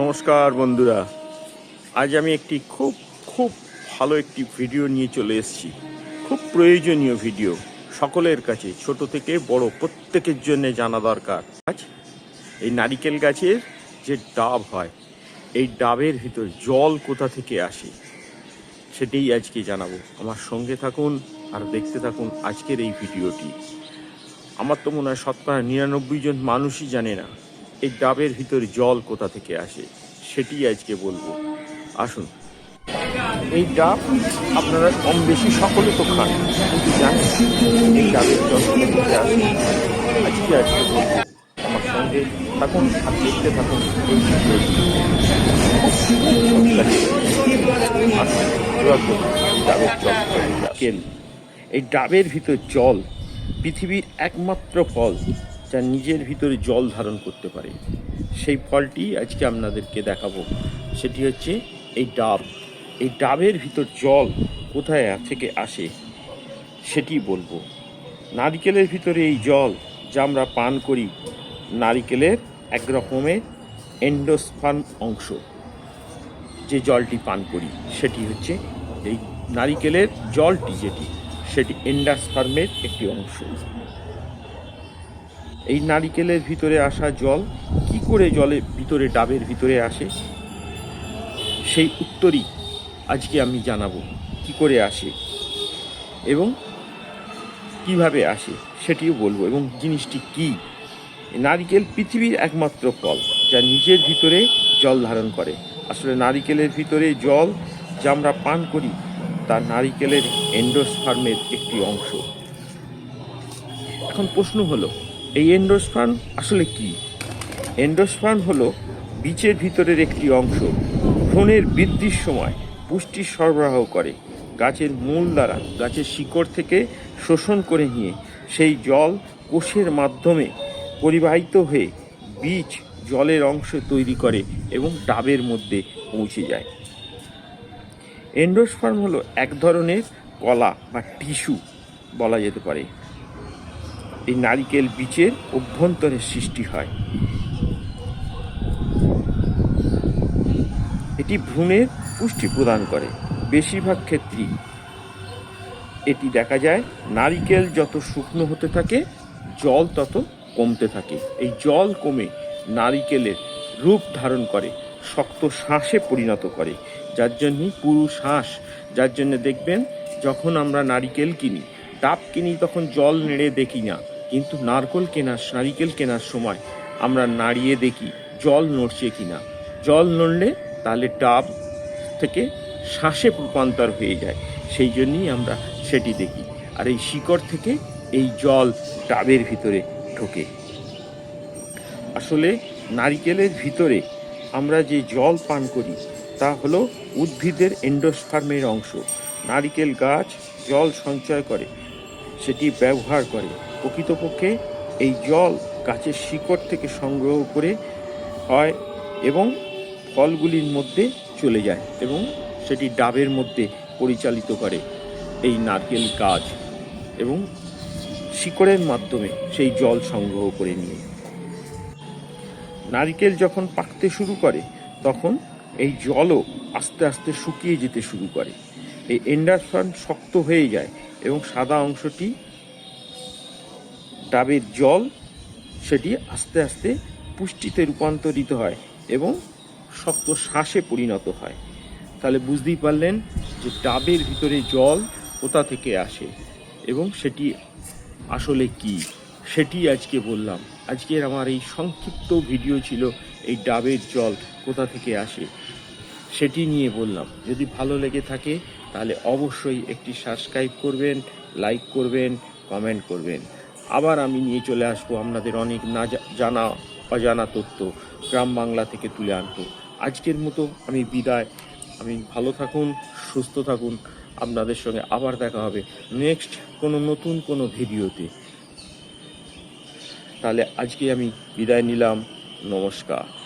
নমস্কার বন্ধুরা। আজ আমি একটি খুব খুব ভালো একটি ভিডিও নিয়ে চলে এসেছি। খুব প্রয়োজনীয় ভিডিও, সকলের কাছে, ছোট থেকে বড়, প্রত্যেকের জন্য জানা দরকার। আজ এই নারিকেল গাছের যে ডাব হয়, এই ডাবের ভিতর জল কোথা থেকে আসে, সেটাই আজকে জানাব। আমার সঙ্গে থাকুন আর দেখতে থাকুন আজকের এই ভিডিওটি। আমার তো মনে হয় শতকরা নিরানব্বই জন মানুষই জানে না। এই ডাবের ভিতরে জল কোথা থেকে আসে সেটি আজকে বলব। আসুন। এই ডাব আপনারা কম বেশি সকলে তো খান কিন্তু জানেন এই ডাবের জল কোথা থেকে আসে? আজকে আজকে বলব? আমার সঙ্গে থাকুন আর দেখতে থাকুন ডাবের জল? কেন? এই ডাবের ভিতর জল পৃথিবীর একমাত্র ফল। যা নিজের ভিতরে জল ধারণ করতে পারে। সেই ফলটি আজকে আপনাদেরকে দেখাবো। সেটি হচ্ছে এই ডাব। এই ডাবের ভিতর জল কোথায় থেকে আসে সেটি বলব। নারিকেলের ভিতরে এই জল যা আমরা পান করি, নারিকেলের এক রকমের অংশ। যে জলটি পান করি, সেটি হচ্ছে এই নারিকেলের জলটি যেটি, সেটি এন্ডাসফার্মের একটি অংশ। এই নারিকেলের ভিতরে আসা জল কি করে জলের ভিতরে, ডাবের ভিতরে আসে? সেই উত্তরই আজকে আমি জানাব, কি করে আসে এবং কীভাবে আসে সেটিও বলব এবং জিনিসটি কি? নারিকেল পৃথিবীর একমাত্র ফল যা নিজের ভিতরে জল ধারণ করে। আসলে নারিকেলের ভিতরে জল যা আমরা পান করি, তা নারিকেলের এন্ডোস্পার্মের একটি অংশ। এখন প্রশ্ন হলো এই এন্ডোস্পার্ম আসলে কি? এন্ডোস্পার্ম হলো বীজের ভিতরের একটি অংশ। ভ্রূণের বৃদ্ধির সময় পুষ্টি সরবরাহ করে। গাছের মূল দ্বারা গাছের শিকড় থেকে শোষণ করে নিয়ে সেই জল কোষের মাধ্যমে পরিবাহিত হয়ে বীজ জলের অংশ তৈরি করে এবং ডাবের মধ্যে পৌঁছে যায়। এন্ডোস্পার্ম হলো এক ধরনের কলা বা টিস্যু বলা যেতে পারে। এই নারিকেল বীজের অভ্যন্তরে সৃষ্টি হয়। এটি ভ্রূণের পুষ্টি প্রদান করে। বেশিরভাগ ক্ষেত্রেই এটি দেখা যায় নারিকেল যত শুকনো হতে থাকে, জল তত কমতে থাকে। এই জল কমে নারিকেলের রূপ ধারণ করে, শক্ত শ্বাসে পরিণত করে। যার জন্যই পুরু শ্বাস, যার জন্য দেখবেন যখন আমরা নারিকেল কিনি, ডাব কিনি, তখন জল নেড়ে দেখি না। কিন্তু নারকল কেনার, নারিকেল কেনার সময় আমরা নাড়িয়ে দেখি জল নড়ছে কিনা। জল নড়লে তাহলে ডাব থেকে শ্বাসে রূপান্তর হয়ে যায়। সেই জন্যই আমরা সেটি দেখি। আর এই শিকড় থেকে এই জল ডাবের ভিতরে ঢোকে। আসলে নারিকেলের ভিতরে আমরা যে জল পান করি, তা হলো উদ্ভিদের এন্ডোস্পার্মের অংশ। নারিকেল গাছ জল সঞ্চয় করে, সেটি ব্যবহার করে। প্রকৃতপক্ষে এই জল গাছের শিকড় থেকে সংগ্রহ করে হয় এবং ফলগুলির মধ্যে চলে যায় এবং সেটি ডাবের মধ্যে পরিচালিত করে এই নারকেল গাছ এবং শিকড়ের মাধ্যমে সেই জল সংগ্রহ করে নিয়ে। নারকেল যখন পাকতে শুরু করে, তখন এই জলও আস্তে আস্তে শুকিয়ে যেতে শুরু করে। এই এন্ডারফান শক্ত হয়ে যায় এবং সাদা অংশটি ডাবের জল সেটি আস্তে আস্তে পুষ্টিতে রূপান্তরিত হয় এবং শক্ত শ্বাসে পরিণত হয়। তাহলে বুঝতেই পারলেন যে ডাবের ভিতরে জল কোথা থেকে আসে এবং সেটি আসলে কি? সেটি আজকে বললাম। আজকের আমার এই সংক্ষিপ্ত ভিডিও ছিল এই ডাবের জল কোথা থেকে আসে সেটি নিয়ে বললাম। যদি ভালো লেগে থাকে তাহলে অবশ্যই একটি সাবস্ক্রাইব করবেন, লাইক করবেন, কমেন্ট করবেন। আবার আমি নিয়ে চলে আসব আপনাদের অনেক না জানা অজানা তথ্য গ্রাম বাংলা থেকে তুলে আনব আজকের মতো আমি বিদায়। আমি ভালো থাকুন, সুস্থ থাকুন। আপনাদের সঙ্গে আবার দেখা হবে নেক্সট কোনো নতুন কোনো ভিডিওতে। তাহলে আজকে আমি বিদায় নিলাম। নমস্কার।